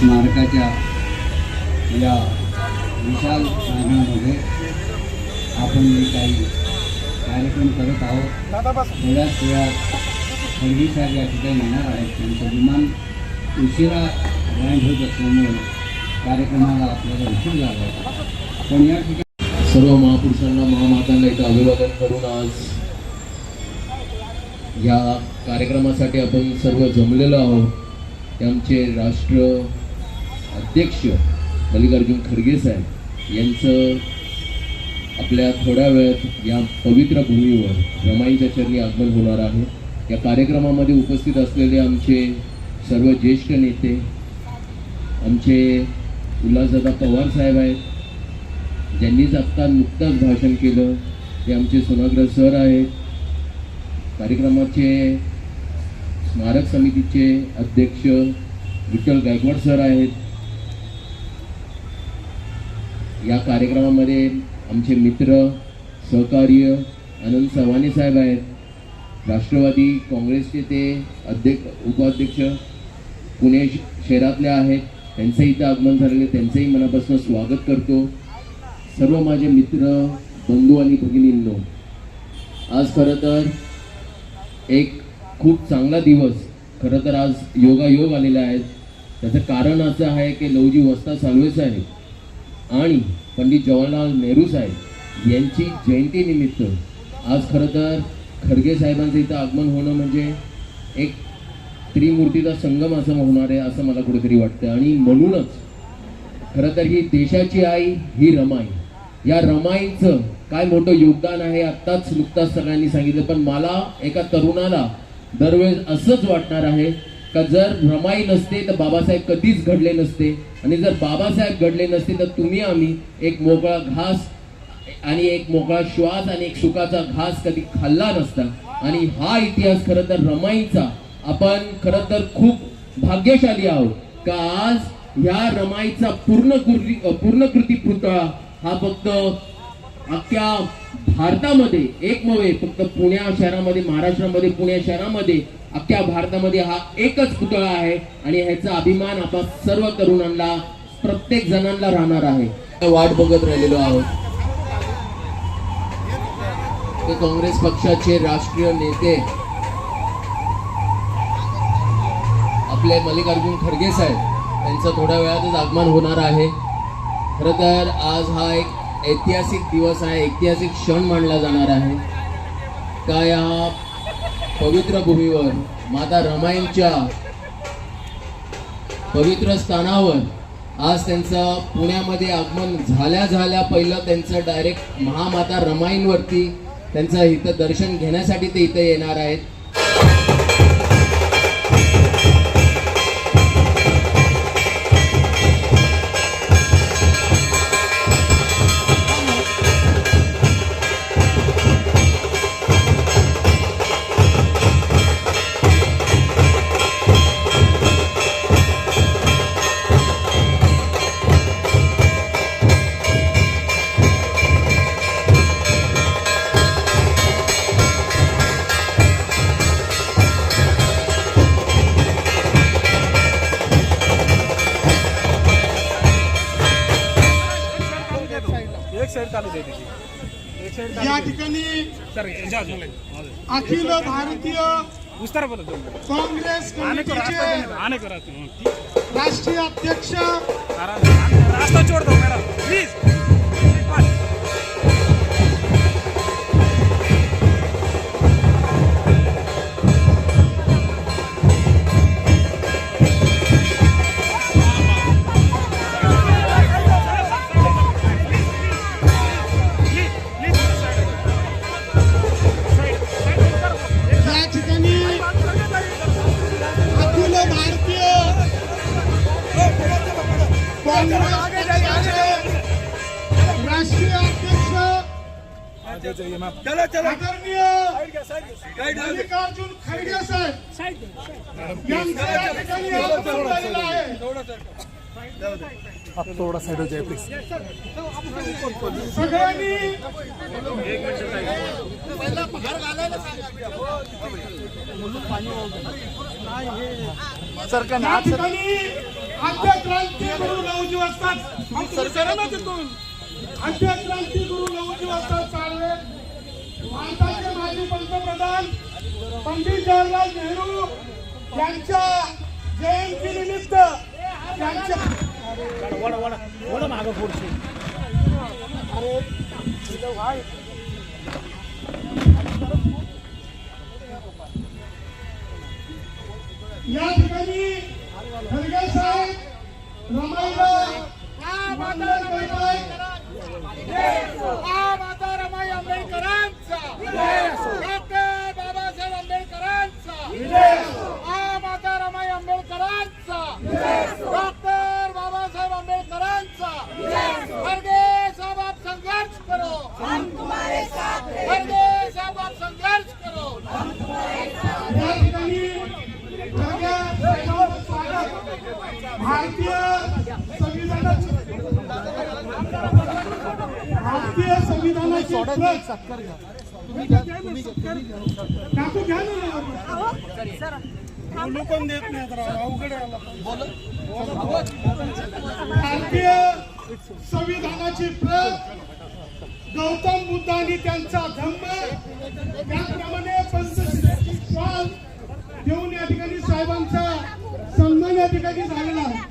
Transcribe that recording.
स्मारकाच्या या विशाल प्रांगणामध्ये आपण जे काही कार्यक्रम करत आहोत बऱ्याच वेळा खडगी साहेब या ठिकाणी येणार आहेत. त्यांचं विमान उशिरा लँड होत असल्यामुळे कार्यक्रमाला आपल्याला उशीर झाला पण या ठिकाणी सर्व महापुरुषांना महामातांना इथं अभिवादन करून आज या कार्यक्रमासाठी आपण सर्व जमलेलो आहोत. त्यांचे राष्ट्र अध्यक्ष मल्लिकार्जुन खरगे साहेब यांचं आपल्या थोड्या वेळात या पवित्र भूमीवर रमाईच्या चरणी आगमन होणार आहे. या कार्यक्रमामध्ये उपस्थित असलेले आमचे सर्व ज्येष्ठ नेते आमचे उल्हासदादा पवार साहेब आहेत ज्यांनीच आत्ता नुकतंच भाषण केलं ते आमचे सोनाग्रह सर आहेत. कार्यक्रमाचे स्मारक समितीचे अध्यक्ष विठ्ठल गायकवाड सर आहेत. या कार्यक्रमामध्ये आमचे मित्र सहकार्य आनंद सवाने साहेब आहेत. राष्ट्रवादी काँग्रेसचे ते अध्यक्ष उपाध्यक्ष पुणे शहरातले आहेत. त्यांचं इथं आगमन झालेलं आहे. त्यांचंही मनापासून स्वागत करतो. सर्व माझे मित्र बंधू आणि भगिनींनो आज खरं तर एक खूप चांगला दिवस. खरं तर आज योगायोग आलेला आहे. त्याचं कारण असं आहे की लवजी वस्ता चालूच आहे. आणि पंडित जवाहरलाल नेहरू साहेब यांची जयंतीनिमित्त आज खरं तर खरगे साहेबांचं इथं आगमन होणं म्हणजे एक त्रिमूर्तीचा संगम असं होणार आहे असं मला कुठेतरी वाटतं आणि म्हणूनच खरं तर ही देशाची आई ही रमाई. या रमाईचं काय मोठं योगदान आहे आत्ताच नुकताच सगळ्यांनी सांगितलं पण मला एका तरुणाला दरवेळेस असंच वाटणार आहे का जर रमाई नसते तर बाबासाहेब कधीच घडले नसते. आणि जर बाबासाहेब घडले नसते तर तुम्ही आम्ही एक मोकळा घास आणि एक मोकळा श्वास आणि एक सुखाचा घास कधी खाल्ला नसता. आणि हा इतिहास खरं तर रमाईचा. आपण खरं तर खूप भाग्यशाली आहोत. का आज ह्या रमाईचा पूर्ण पूर्ण कृती पुतळा हा फक्त अख्ख्या भारतामध्ये एक नव्हे फक्त पुण्या शहरामध्ये महाराष्ट्रामध्ये पुणे शहरामध्ये अख्ख्या भारतामध्ये हा एकच पुतळा आहे आणि ह्याचा अभिमान आपण सर्व तरुणांना प्रत्येक जणांना राहणार आहे. वाट बघत राहिलेलो आहोत. काँग्रेस पक्षाचे राष्ट्रीय नेते आपले मल्लिकार्जुन खरगे साहेब त्यांचं थोड्या वेळातच आगमन होणार आहे. खरं तर आज हा एक ऐतिहासिक दिवस आहे ऐतिहासिक क्षण मानला जाणार आहे. का या पवित्र भूमीवर माता रमाईंच्या पवित्र स्थानावर आज त्यांचं पुण्यामध्ये आगमन झाल्या झाल्या पहिलं त्यांचं डायरेक्ट महामाता रमाईंवरती त्यांचं इथं दर्शन घेण्यासाठी ते इथं येणार आहेत. एक चालू त्याची एक या ठिकाणी सर जा जा. अखिल भारतीय उस्तार बोला काँग्रेस आने को रास्ता कमिटीचे देने आने को रास्ता राष्ट्रीय अध्यक्ष रास्ता छोड़ दो मेरा प्लीज आदरणीय मल्लिकार्जुन खरगे साहेब. यांचं या ठिकाणी आगमन झालेलं आहे. थोड़ा साइड हो जाए प्लीज सगळ्यांनी सर का या ठिकाणी क्रांती तिथून क्रांती गुरु वाजतात चालवे भारताचे माजी पंतप्रधान पंडित जवाहरलाल नेहरू यांच्या जयंतीनिमित्त यांच्या वडा वडा वडा मागं पुढची. अरे तुझं भाई या ठिकाणी साहेब रमाईला हा माता रमाई हा माता रमाई आंबेडकरांचा डॉक्टर बाबासाहेब आंबेडकरांचा हा माता रमाई आंबेडकरांचा डॉक्टर बाबासाहेब आंबेडकरांचा खडगे साहब आप संघर्ष करो खडगे साहब आप संघर्ष करो या ठिकाणी खडगे साहेबांचं स्वागत भारतीय संविधानाची भारतीय संविधानाची प्रत काकू घ्या ना पण देत नाही तर अवघड आहे भारतीय संविधानाची प्रत गौतम बुद्धांनी त्यांचा धम्म त्याप्रमाणे पंचशिलाची श्वास घेऊन या ठिकाणी साहेबांचा सन्मान या ठिकाणी झालेला आहे.